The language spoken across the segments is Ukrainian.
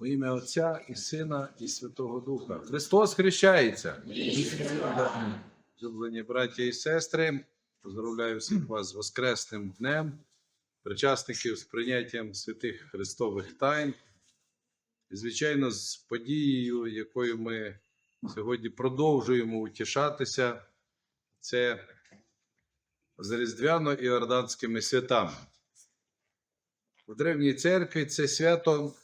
У ім'я Отця і Сина, і Святого Духа. Христос хрещається. Люблені браття і сестри, поздравляю всіх вас з Воскресним днем, причасників з прийняттям святих Христових тайн. І, звичайно, з подією, якою ми сьогодні продовжуємо утішатися, це з Різдвяно-Іорданськими святами. В Древній церкві це свято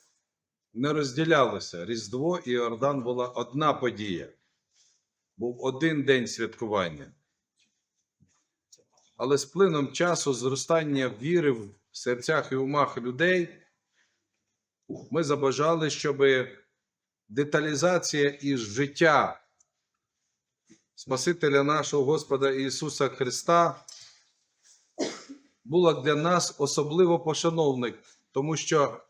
не розділялося. Різдво і Іордан була одна подія. Був один день святкування. Але з плином часу зростання віри в серцях і умах людей ми забажали, щоб деталізація із життя Спасителя нашого Господа Ісуса Христа була для нас особливо пошановник, тому що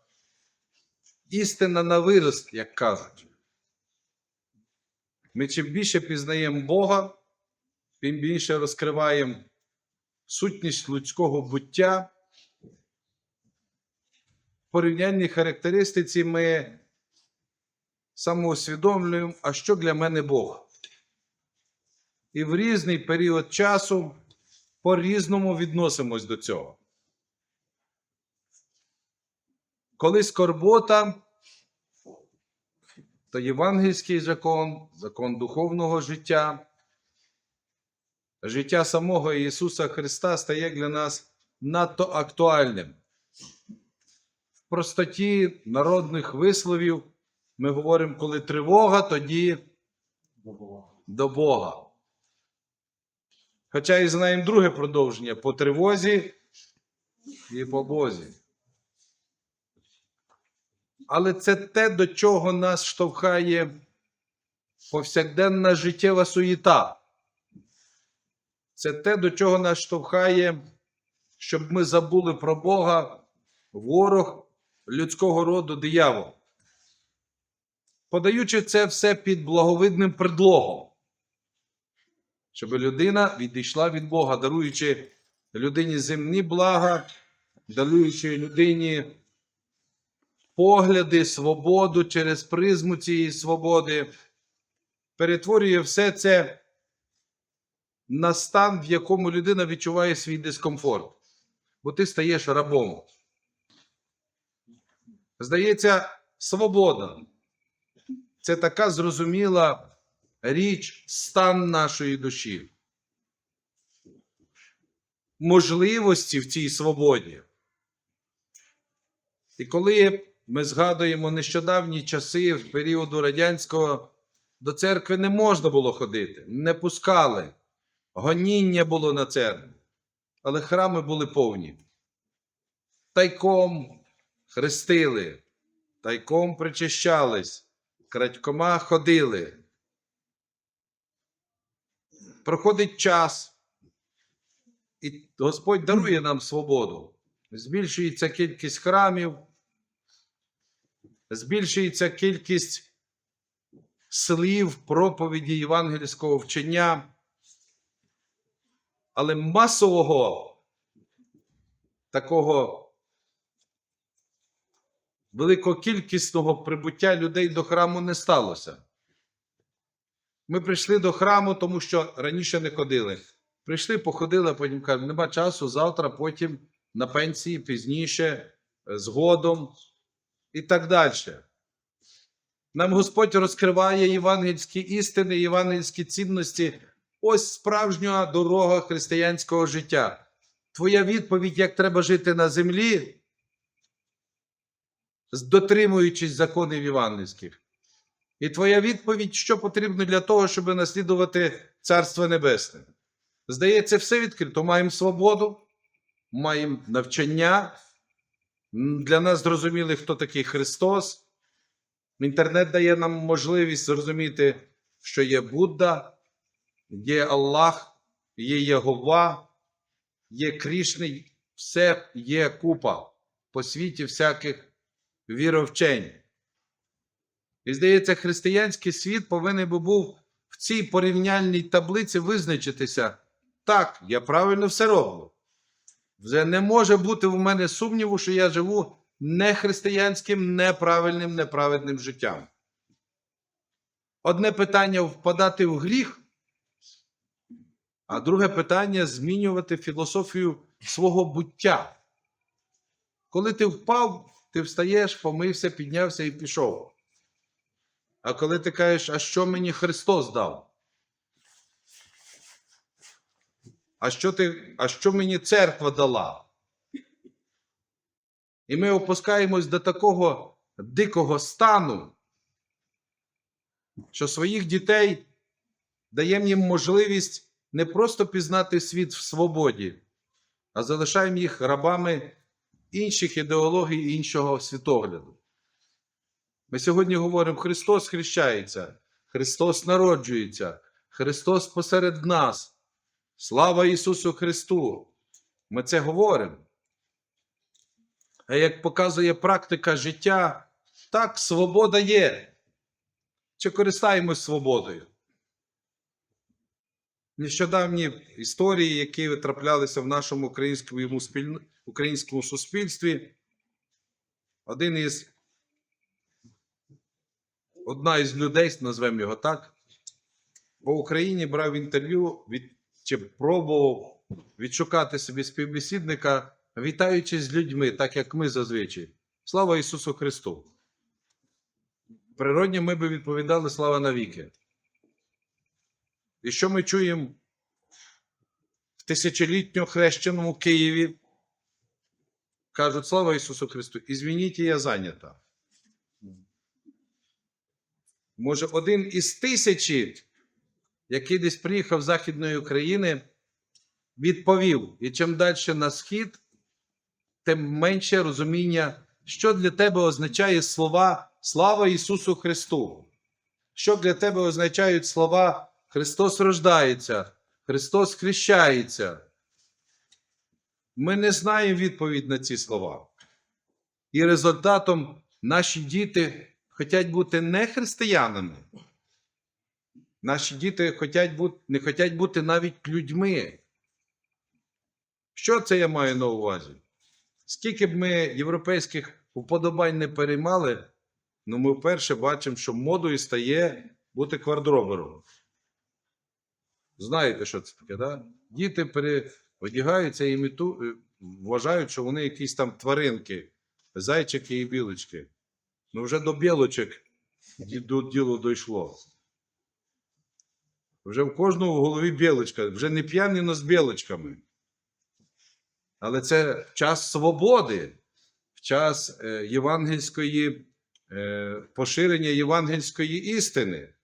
істина на вирост, як кажуть. Ми чим більше пізнаємо Бога, тим більше розкриваємо сутність людського буття. В порівнянні характеристиці ми самоусвідомлюємо, а що для мене Бог. І в різний період часу по-різному відносимось до цього. Коли скорбота, то євангельський закон, закон духовного життя, життя самого Ісуса Христа стає для нас надто актуальним. В простоті народних висловів ми говоримо, коли тривога, тоді до Бога. Хоча і знаємо друге продовження по тривозі і по Бозі. Але це те, до чого нас штовхає повсякденна життєва суєта. Це те, до чого нас штовхає, щоб ми забули про Бога, ворог людського роду диявол. Подаючи це все під благовидним предлогом, щоб людина відійшла від Бога, даруючи людині земні блага, даруючи людині погляди, свободу через призму цієї свободи, перетворює все це на стан, в якому людина відчуває свій дискомфорт, бо ти стаєш рабом. Здається, свобода це така зрозуміла річ, стан нашої душі. Можливості в цій свободі. І коли ми згадуємо нещодавні часи в періоду радянського, до церкви не можна було ходити, не пускали, гоніння було на церкву, але храми були повні. Тайком хрестили, тайком причащались, крадькома ходили. Проходить час, і Господь дарує нам свободу. Збільшується кількість храмів, збільшується кількість слів, проповіді євангельського вчення, але масового такого великокількісного прибуття людей до храму не сталося. Ми прийшли до храму, тому що раніше не ходили. Прийшли, походили, а потім кажуть, нема часу, завтра, потім на пенсії, пізніше, згодом і так далі. Нам Господь розкриває євангельські істини, євангельські цінності. Ось справжня дорога християнського життя. Твоя відповідь, як треба жити на землі, дотримуючись законів євангельських. І твоя відповідь, що потрібно для того, щоб наслідувати Царство Небесне. Здається, все відкрито. Маємо свободу, маємо навчання. Для нас зрозуміли, хто такий Христос. Інтернет дає нам можливість зрозуміти, що є Будда, є Аллах, є Єгова, є Крішний, все є купа по світі всяких віровчень. І здається, християнський світ повинен би був в цій порівняльній таблиці визначитися. Так, я правильно все роблю. Вже не може бути в мене сумніву, що я живу нехристиянським, неправильним, неправедним життям. Одне питання впадати в гріх, а друге питання змінювати філософію свого буття. Коли ти впав, ти встаєш, помився, піднявся і пішов. А коли ти кажеш, а що мені Христос дав? А що, ти, а що мені церква дала? І ми опускаємось до такого дикого стану, що своїх дітей даємо їм можливість не просто пізнати світ в свободі, а залишаємо їх рабами інших ідеологій іншого світогляду. Ми сьогодні говоримо: Христос хрещається, Христос народжується, Христос посеред нас. Слава Ісусу Христу! Ми це говоримо. А як показує практика життя, так, свобода є. Чи користаємось свободою? Нещодавні історії, які траплялися в нашому українському, українському суспільстві, один із одна із людей, назвемо його так, по Україні брав інтерв'ю від, чи пробував відшукати собі співбесідника, вітаючись з людьми, так як ми зазвичай. Слава Ісусу Христу! Природні ми би відповідали слава навіки. І що ми чуємо в тисячолітньо хрещеному Києві? Кажуть, слава Ісусу Христу! Ізвініть, я зайнята. Може, один із тисячі, який десь приїхав з Західної України, відповів: і чим далі на схід, тим менше розуміння, що для тебе означає слова Слава Ісусу Христу. Що для тебе означають слова Христос рождається, Христос хрещається. Ми не знаємо відповідь на ці слова. І результатом наші діти хочуть бути не християнами. Наші діти хотять бути, не хочуть бути навіть людьми. Що це я маю на увазі? Скільки б ми європейських уподобань не переймали, ну ми вперше бачимо, що модою стає бути квадробером. Знаєте, що це таке, да? Діти переодягаються і іміту... е, вважають, що вони якісь там тваринки, зайчики і білочки. Ну вже до білочок ді- діло дійшло. Вже в кожного в голові білочка, вже не п'яні, но з білочками. Але це час свободи, в час е, євангельської е, поширення євангельської істини.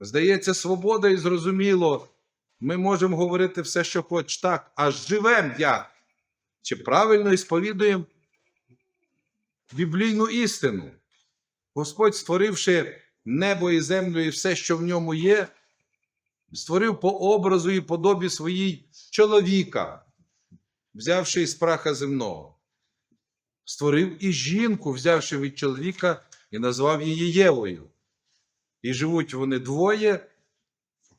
Здається, свобода і зрозуміло, ми можемо говорити все, що хоч так, а живемо як? Чи правильно ісповідуємо біблійну істину? Господь, створивши небо і землю і все, що в ньому є, створив по образу і подобі своїй чоловіка, взявши із праха земного. Створив і жінку, взявши від чоловіка, і назвав її Євою. І живуть вони двоє.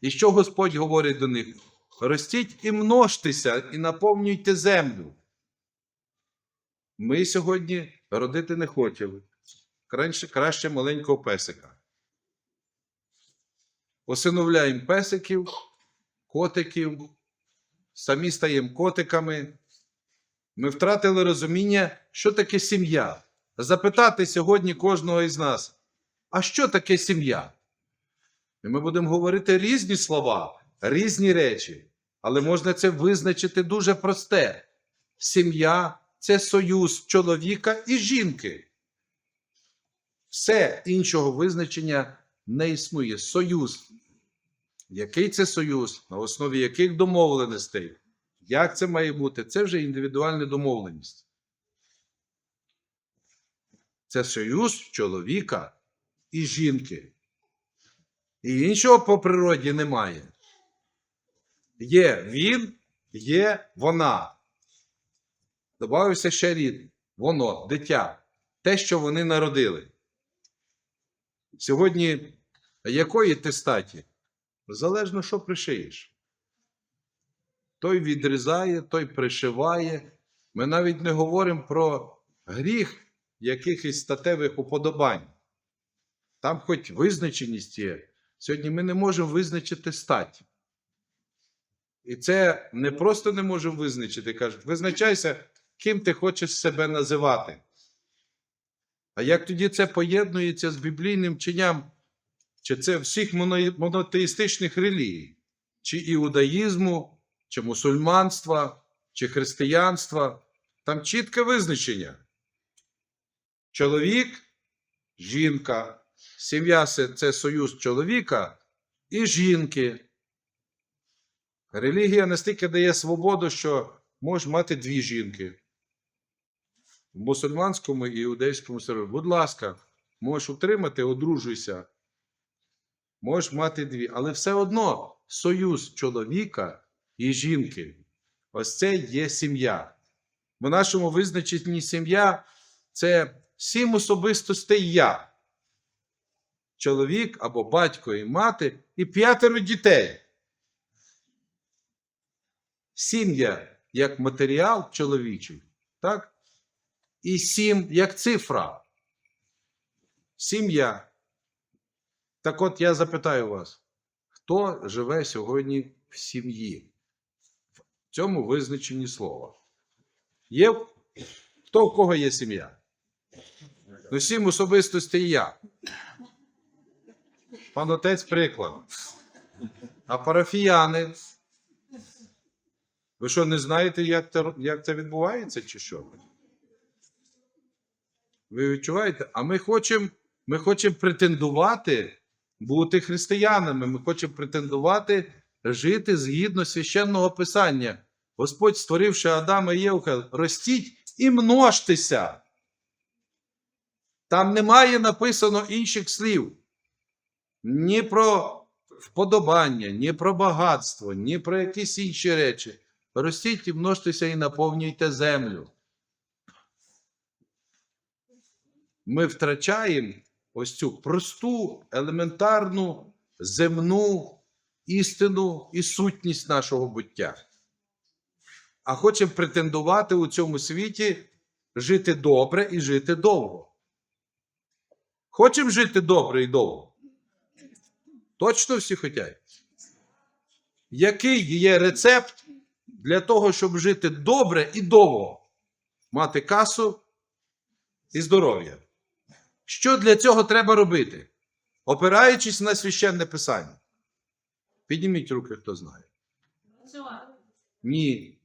І що Господь говорить до них? Ростіть і множтеся, і наповнюйте землю. Ми сьогодні родити не хочемо. Краще, краще маленького песика. Осиновляємо песиків, котиків, самі стаємо котиками. Ми втратили розуміння, що таке сім'я. Запитати сьогодні кожного із нас, а що таке сім'я? І ми будемо говорити різні слова, різні речі, але можна це визначити дуже просте. Сім'я це союз чоловіка і жінки. Все іншого визначення не існує. Союз. Який це союз, на основі яких домовленостей? Як це має бути? Це вже індивідуальна домовленість. Це союз чоловіка і жінки. І іншого по природі немає. Є він, є вона. Добавився ще рід. Воно, дитя. Те, що вони народили. Сьогодні якої ти статі? Залежно, що пришиєш. Той відрізає, той пришиває, Ми навіть не говоримо про гріх якихось статевих уподобань. Там хоч визначеність є. Сьогодні ми не можемо визначити стать. І це не просто не можемо визначити. Кажуть, визначайся, ким ти хочеш себе називати. А як тоді це поєднується з біблійним чинням? Чи це всіх монотеїстичних релігій? Чи іудаїзму, чи мусульманства, чи християнства? Там чітке визначення. Чоловік, жінка. Сім'я це союз чоловіка і жінки. Релігія настільки дає свободу, що можеш мати дві жінки. В мусульманському і іудейському серві. Будь ласка, можеш утримати, одружуйся. Можеш мати дві. Але все одно союз чоловіка і жінки. Ось це є сім'я. В нашому визначенні сім'я це сім особистостей я. Чоловік або батько і мати, і п'ятеро дітей. Сім'я як матеріал чоловічий, так? І сім як цифра. Сім'я. Так от я запитаю вас, хто живе сьогодні в сім'ї? В цьому визначенні слова. Є хто в кого є сім'я? Ну, сім особистостей я. Пан отець приклад. А парафіяни. Ви що, не знаєте, як це, як це відбувається, чи що? Ви відчуваєте? А ми хочемо ми хочемо претендувати бути християнами. Ми хочемо претендувати жити згідно священного писання. Господь, створивши Адама і Євка, ростіть і множтеся. Там немає написано інших слів. Ні про вподобання, ні про багатство, ні про якісь інші речі. Ростіть і множтеся і наповнюйте землю. Ми втрачаємо ось цю просту, елементарну земну істину і сутність нашого буття. А хочемо претендувати у цьому світі жити добре і жити довго. Хочемо жити добре і довго? Точно всі хочуть? Який є рецепт для того, щоб жити добре і довго? Мати касу і здоров'я. Що для цього треба робити? Опираючись на священне писання. Підніміть руки, хто знає. Ні.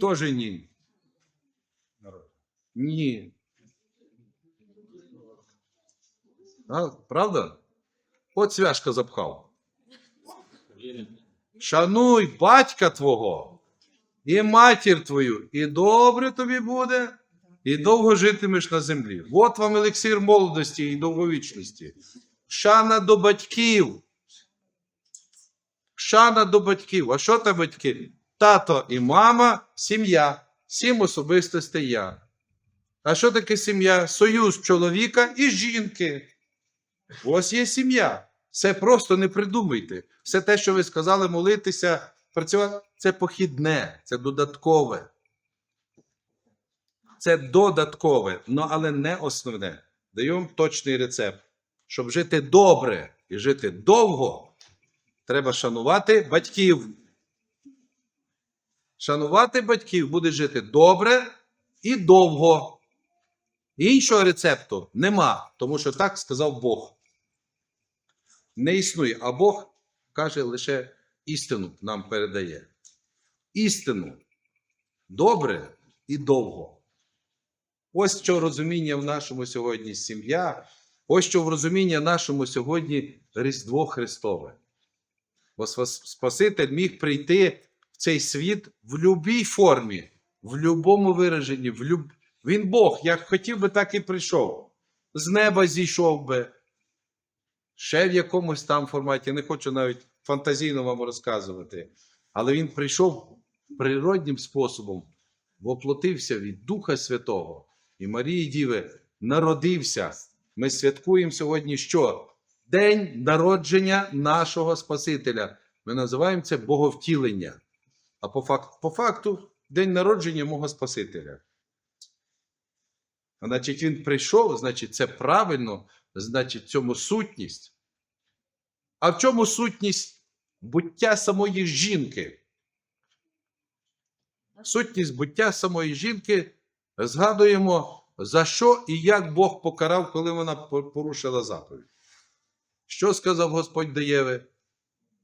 Тоже ні. Ні. А, правда? От свяжка запхав. Шануй батька твого і матір твою, і добре тобі буде, і довго житимеш на землі. От вам елексир молодості і довговічності. Шана до батьків. Шана до батьків. А що та батьки? Тато і мама, сім'я, сім особистостей я. А що таке сім'я? Союз чоловіка і жінки. Ось є сім'я. Це просто не придумуйте. Все те, що ви сказали, молитися, працювати, це похідне, це додаткове. Це додаткове, но, але не основне. Даю вам точний рецепт. Щоб жити добре і жити довго, треба шанувати батьків. Шанувати батьків буде жити добре і довго. Іншого рецепту нема, тому що так сказав Бог. Не існує, а Бог каже лише істину нам передає. Істину добре і довго. Ось що розуміння в нашому сьогодні сім'я, ось що в розуміння нашому сьогодні Різдво Христове. Бо Спаситель міг прийти в цей світ в будь-якій формі, в будь-якому вираженні. В люб... Він Бог, як хотів би, так і прийшов. З неба зійшов би. Ще в якомусь там форматі, не хочу навіть фантазійно вам розказувати. Але він прийшов природнім способом, воплотився від Духа Святого і Марії Діви народився. Ми святкуємо сьогодні що? День народження нашого Спасителя. Ми називаємо це Боговтілення. А по факту, по факту день народження мого Спасителя. Значить, він прийшов, значить, це правильно, значить, цьому сутність. А в чому сутність буття самої жінки? Сутність буття самої жінки згадуємо, за що і як Бог покарав, коли вона порушила заповідь. Що сказав Господь до Єви?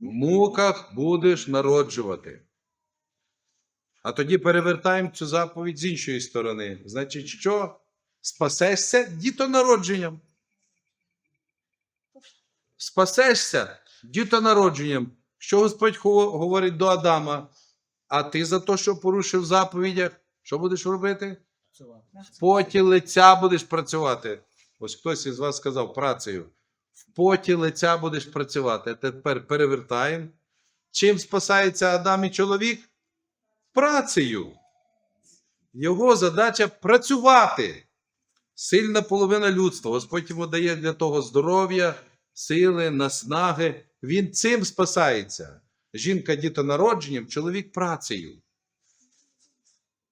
В муках будеш народжувати. А тоді перевертаємо цю заповідь з іншої сторони. Значить, що? Спасешся дітонародженням. Спасешся дітонародженням. Що Господь говорить до Адама? А ти за те, що порушив заповідях, що будеш робити? В поті лиця будеш працювати. Ось хтось із вас сказав працею. В поті лиця будеш працювати. Тепер перевертаємо. Чим спасається Адам і чоловік? Працею. Його задача працювати. Сильна половина людства. Господь йому дає для того здоров'я, сили, наснаги. Він цим спасається. Жінка дітонародженням, чоловік працею.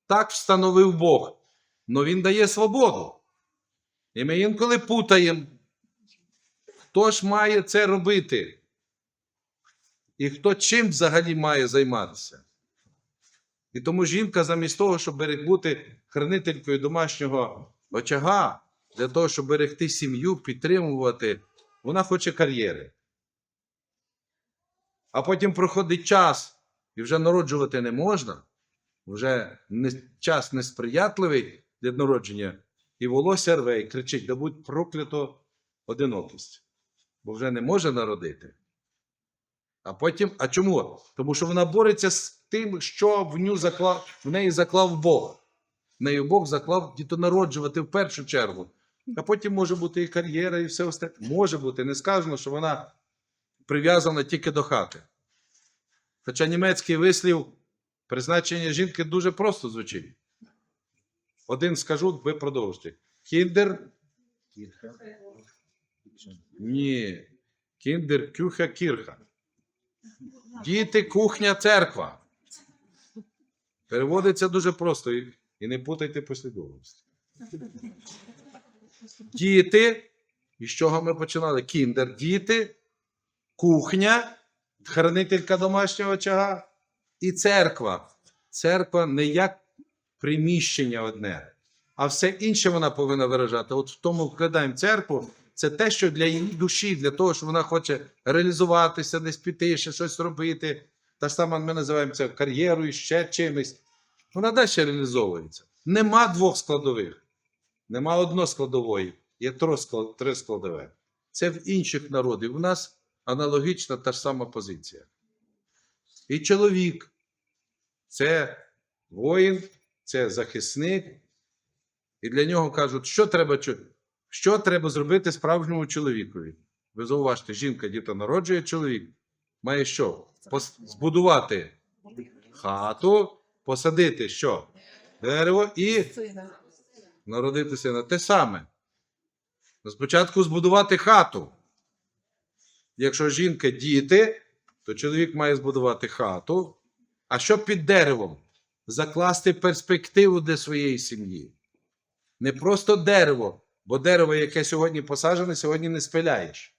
Так встановив Бог. Но він дає свободу. І ми інколи путаємо. Хто ж має це робити? І хто чим взагалі має займатися? І тому жінка, замість того, щоб бути хранителькою домашнього очага, для того, щоб берегти сім'ю, підтримувати, вона хоче кар'єри. А потім проходить час, і вже народжувати не можна, вже час несприятливий для народження, і волосся рве, і кричить: да будь проклято одинокість, бо вже не може народити. А потім, а чому? Тому що вона бореться з тим, що в, ню заклав, в неї заклав Бог. В неї Бог заклав дітонароджувати в першу чергу. А потім може бути і кар'єра, і все остальне. Може бути, не сказано, що вона прив'язана тільки до хати. Хоча німецький вислів призначення жінки дуже просто звучить. Один скажу, ви продовжите. Кіндер. Ні. Кіндер кюха кірха. Діти, кухня, церква. Переводиться дуже просто і, не путайте послідовності. Діти, і з чого ми починали? Кіндер, діти, кухня, хранителька домашнього очага і церква. Церква не як приміщення одне, а все інше вона повинна виражати. От в тому вкладаємо церкву. Це те, що для її душі, для того, що вона хоче реалізуватися, десь піти, ще щось робити. Та ж сама ми називаємо це кар'єрою, ще чимось. Вона далі реалізовується. Нема двох складових, нема односкладової, є три склад- три складове. Це в інших народів. У нас аналогічна та ж сама позиція. І чоловік це воїн, це захисник. І для нього кажуть, що треба, що треба зробити справжньому чоловікові. Ви зауважте, жінка діто народжує чоловік. Має що? Пос- збудувати хату, посадити що? Дерево і народити сина. Те саме. Спочатку збудувати хату. Якщо жінка діти, то чоловік має збудувати хату. А що під деревом? Закласти перспективу для своєї сім'ї. Не просто дерево, бо дерево, яке сьогодні посаджене, сьогодні не спиляєш.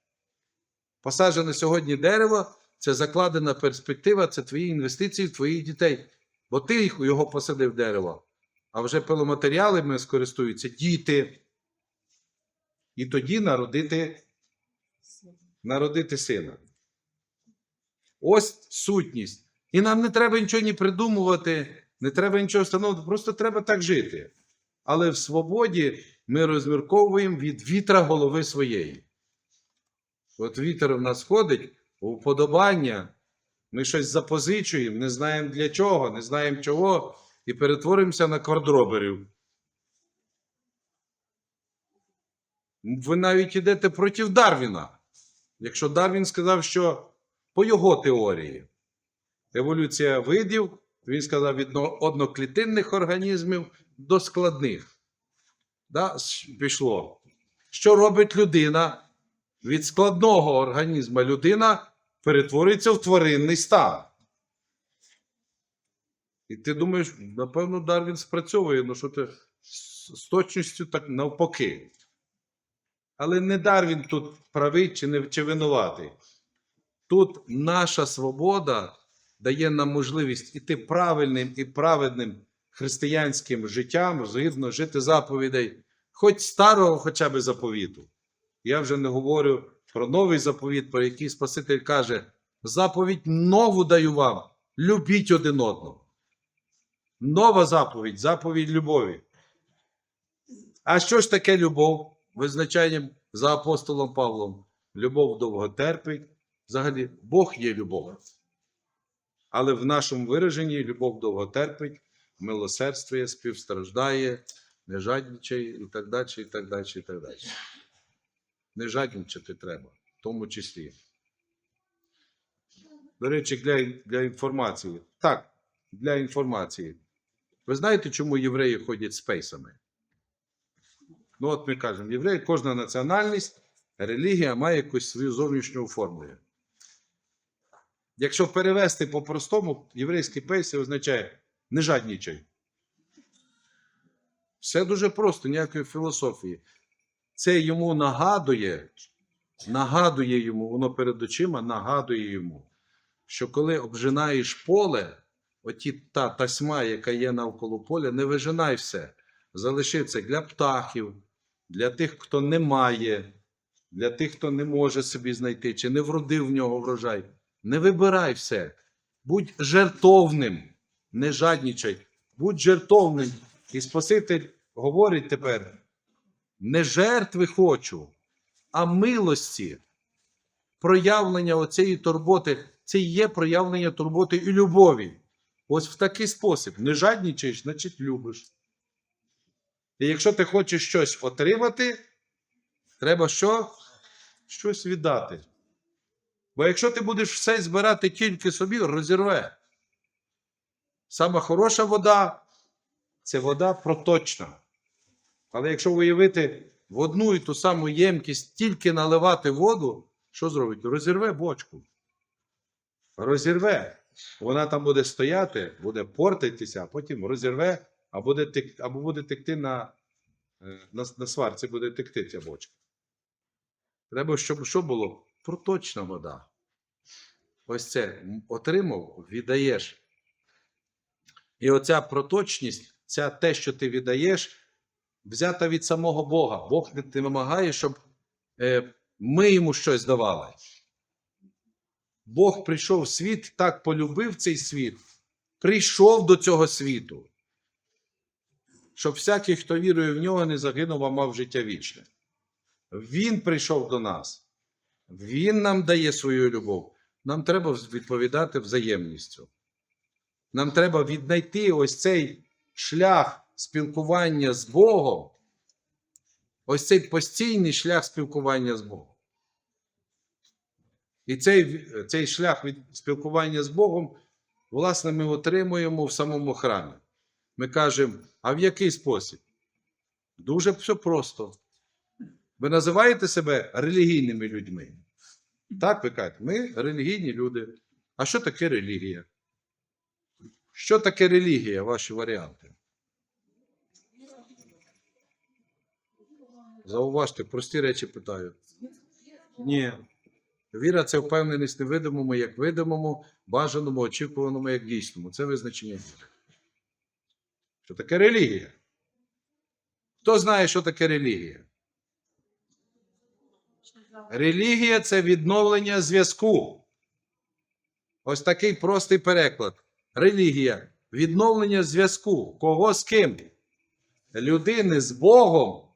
Посаджене сьогодні дерево це закладена перспектива, це твої інвестиції твоїх дітей. Бо ти його посадив дерево, а вже пиломатеріалами скористуються діти. І тоді народити, народити сина. Ось сутність. І нам не треба нічого ні придумувати, не треба нічого встановити, просто треба так жити. Але в свободі ми розмірковуємо від вітра голови своєї. От вітер в нас ходить, уподобання. Ми щось запозичуємо, не знаємо для чого, не знаємо чого, і перетворимося на квадроберів. Ви навіть йдете проти Дарвіна. Якщо Дарвін сказав, що по його теорії еволюція видів, він сказав від одноклітинних організмів до складних. Да? Пішло. Що робить людина? Від складного організму людина перетворюється в тваринний стан. І ти думаєш, напевно, Дарвін спрацьовує, ну що ти з точністю так навпаки. Але не Дарвін тут правий чи, не, чи винуватий. Тут наша свобода дає нам можливість іти правильним і праведним християнським життям, згідно жити заповідей, хоч старого хоча б заповіту. Я вже не говорю про новий заповіт, про який Спаситель каже: заповідь нову даю вам, любіть один одного. Нова заповідь, заповідь любові. А що ж таке любов? Визначенням за апостолом Павлом. Любов довго терпить. Взагалі, Бог є любов. Але в нашому вираженні любов довго терпить, милосердствує, співстраждає, не жадничає і так далі, і так далі, і так далі. Не жадничати треба, в тому числі. До речі, для, для інформації. Так, для інформації. Ви знаєте, чому євреї ходять з пейсами? Ну, от ми кажемо, євреї, кожна національність, релігія має якусь свою зовнішню оформлення. Якщо перевести по-простому, єврейський пейс означає не жаднічай. Все дуже просто, ніякої філософії. Це йому нагадує, нагадує йому, воно перед очима нагадує йому, що коли обжинаєш поле, оті та тасьма, яка є навколо поля, не вижинай все. Залиши це для птахів, для тих, хто не має, для тих, хто не може собі знайти, чи не вродив в нього врожай. Не вибирай все. Будь жертовним, не жаднічай, будь жертовним. І Спаситель говорить тепер: не жертви хочу, а милості. Проявлення оцієї турботи це є проявлення турботи і любові. Ось в такий спосіб. Не жаднічаєш, значить любиш. І якщо ти хочеш щось отримати, треба що? Щось віддати. Бо якщо ти будеш все збирати тільки собі, розірве. Сама хороша вода це вода проточна. Але якщо виявити в одну і ту саму ємкість тільки наливати воду, що зробить? Розірве бочку. Розірве. Вона там буде стояти, буде портитися, а потім розірве, а буде тек, або буде текти на, е, на, на сварці, буде текти ця бочка. Треба, щоб що було? Проточна вода. Ось це отримав, віддаєш. І оця проточність, ця те, що ти віддаєш, взята від самого Бога. Бог не не вимагає, щоб е, ми йому щось давали. Бог прийшов в світ, так полюбив цей світ, прийшов до цього світу, щоб всякий, хто вірує в нього, не загинув, а мав життя вічне. Він прийшов до нас. Він нам дає свою любов. Нам треба відповідати взаємністю. Нам треба віднайти ось цей шлях спілкування з Богом, ось цей постійний шлях спілкування з Богом. І цей, цей шлях від спілкування з Богом, власне, ми отримуємо в самому храмі. Ми кажемо, а в який спосіб? Дуже все просто. Ви називаєте себе релігійними людьми. Так, ви кажете, ми релігійні люди. А що таке релігія? Що таке релігія, ваші варіанти? Зауважте, прості речі питаю. Ні. Віра це впевненість невидимому, як видимому, бажаному, очікуваному, як дійсному. Це визначення віри. Що таке релігія? Хто знає, що таке релігія? Релігія це відновлення зв'язку. Ось такий простий переклад. Релігія відновлення зв'язку. Кого з ким? Людини з Богом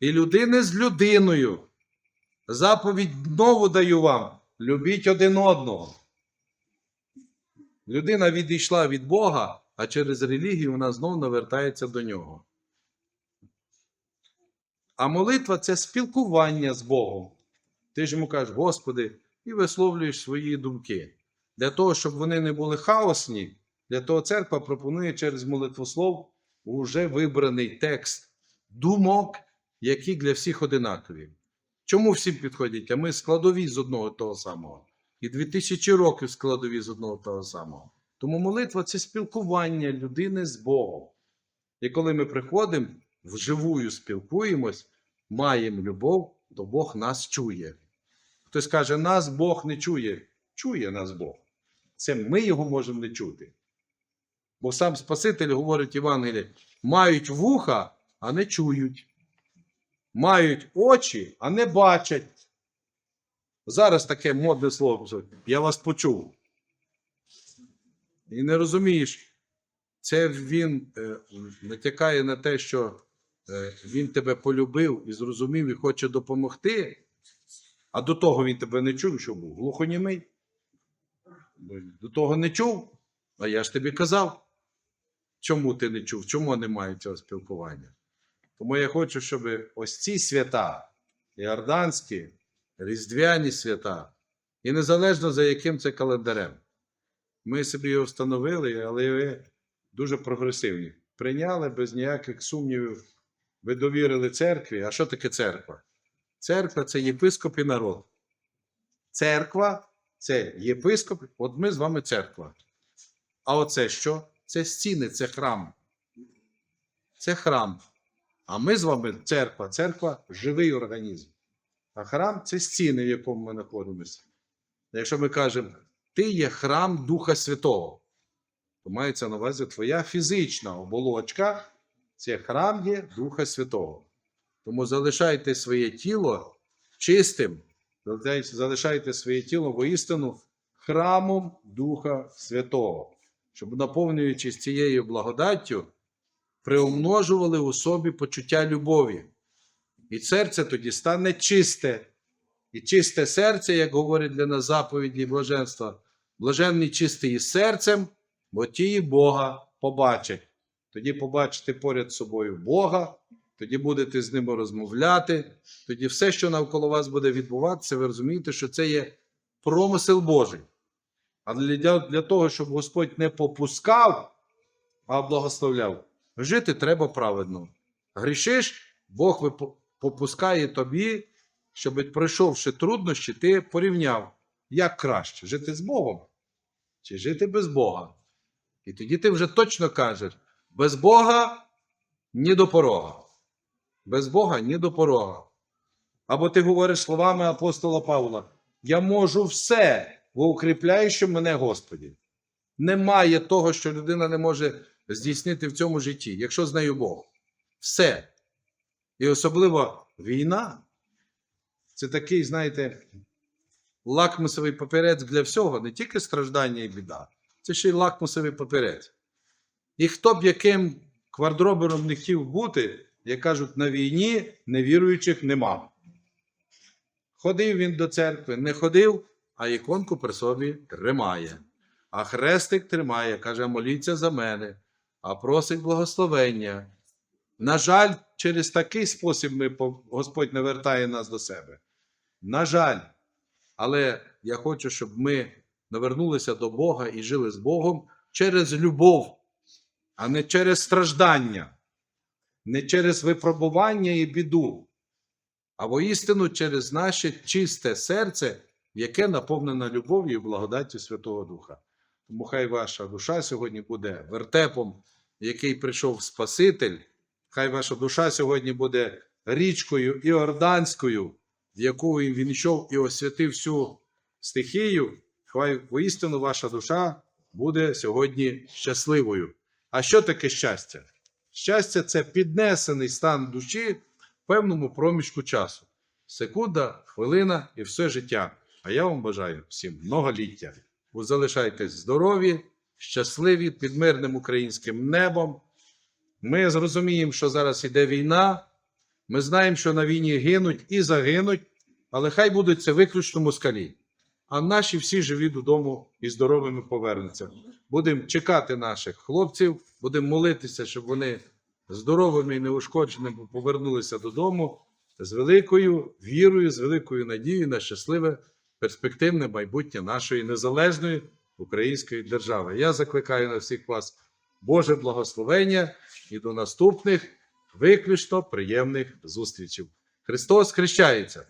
і людини з людиною. Заповідь нову даю вам. Любіть один одного. Людина відійшла від Бога, а через релігію вона знову навертається до нього. А молитва це спілкування з Богом. Ти ж йому кажеш, Господи, і висловлюєш свої думки. Для того, щоб вони не були хаосні, для того церква пропонує через молитвослов уже вибраний текст думок, які для всіх одинакові. Чому всім підходять? А ми складові з одного того самого. І 2000 років складові з одного того самого. Тому молитва це спілкування людини з Богом. І коли ми приходимо, вживую спілкуємось, маємо любов, то Бог нас чує. Хтось каже, нас Бог не чує. Чує нас Бог. Це ми його можемо не чути. Бо сам Спаситель говорить в Євангелії, мають вуха, а не чують. Мають очі, а не бачать. Зараз таке модне слово. Я вас почув. І не розумієш, це він е, натякає на те, що він тебе полюбив і зрозумів і хоче допомогти. А до того він тебе не чув, що був глухонімий. До того не чув, а я ж тобі казав. Чому ти не чув? Чому немає цього спілкування? Тому я хочу, щоб ось ці свята, іорданські, різдвяні свята, і незалежно за яким це календарем, ми собі його встановили, але ви дуже прогресивні. Прийняли без ніяких сумнівів, ви довірили церкві. А що таке церква? Церква це єпископ і народ. Церква це єпископ, от ми з вами церква. А оце що? Це стіни, це храм. Це храм. А ми з вами церква. Церква живий організм. А храм це стіни, в якому ми знаходимося. Якщо ми кажемо, ти є храм Духа Святого, то мається на увазі твоя фізична оболочка це храм є Духа Святого. Тому залишайте своє тіло чистим, залишайте своє тіло воістину храмом Духа Святого, щоб, наповнюючись цією благодаттю, приумножували у собі почуття любові. І серце тоді стане чисте. І чисте серце, як говорить для нас заповіді блаженства, блаженний чистий із серцем, бо ті Бога побачать. Тоді побачите поряд собою Бога, тоді будете з ним розмовляти, тоді все, що навколо вас буде відбуватися, ви розумієте, що це є промисел Божий. А для, для того, щоб Господь не попускав, а благословляв, жити треба праведно. Грішиш, Бог попускає тобі, щоб, пройшовши труднощі, ти порівняв, як краще жити з Богом чи жити без Бога. І тоді ти вже точно кажеш: без Бога ні до порога. Без Бога ні до порога. Або ти говориш словами апостола Павла: Я можу все, бо укріпляючи мене Господі. Немає того, що людина не може здійснити в цьому житті, якщо з нею Бог. Все. І особливо війна це такий, знаєте, лакмусовий папірець для всього, не тільки страждання і біда, це ще й лакмусовий папірець. І хто б яким квардробером не хотів бути, як кажуть, на війні невіруючих нема. Ходив він до церкви, не ходив, а іконку при собі тримає. А хрестик тримає, каже, моліться за мене, а просить благословення. На жаль, через такий спосіб ми, Господь не вертає нас до себе. На жаль, але я хочу, щоб ми навернулися до Бога і жили з Богом через любов, а не через страждання, не через випробування і біду, а воістину через наше чисте серце, яке наповнене любов'ю і благодаттю Святого Духа. Тому хай ваша душа сьогодні буде вертепом, який прийшов Спаситель. Хай ваша душа сьогодні буде річкою Іорданською, в яку він йшов і освятив всю стихію. Хай воістину ваша душа буде сьогодні щасливою. А що таке щастя? Щастя це піднесений стан душі в певному проміжку часу. Секунда, хвилина і все життя. А я вам бажаю всім многоліття. Ви залишайтесь здорові, щасливі під мирним українським небом. Ми зрозуміємо, що зараз іде війна. Ми знаємо, що на війні гинуть і загинуть, але хай будуть це виключно москалі. А наші всі живі додому і здоровими повернуться. Будемо чекати наших хлопців, будемо молитися, щоб вони здоровими і неушкодженими повернулися додому з великою вірою, з великою надією на щасливе перспективне майбутнє нашої незалежної української держави. Я закликаю на всіх вас Боже благословення і до наступних виключно приємних зустрічей. Христос хрещається!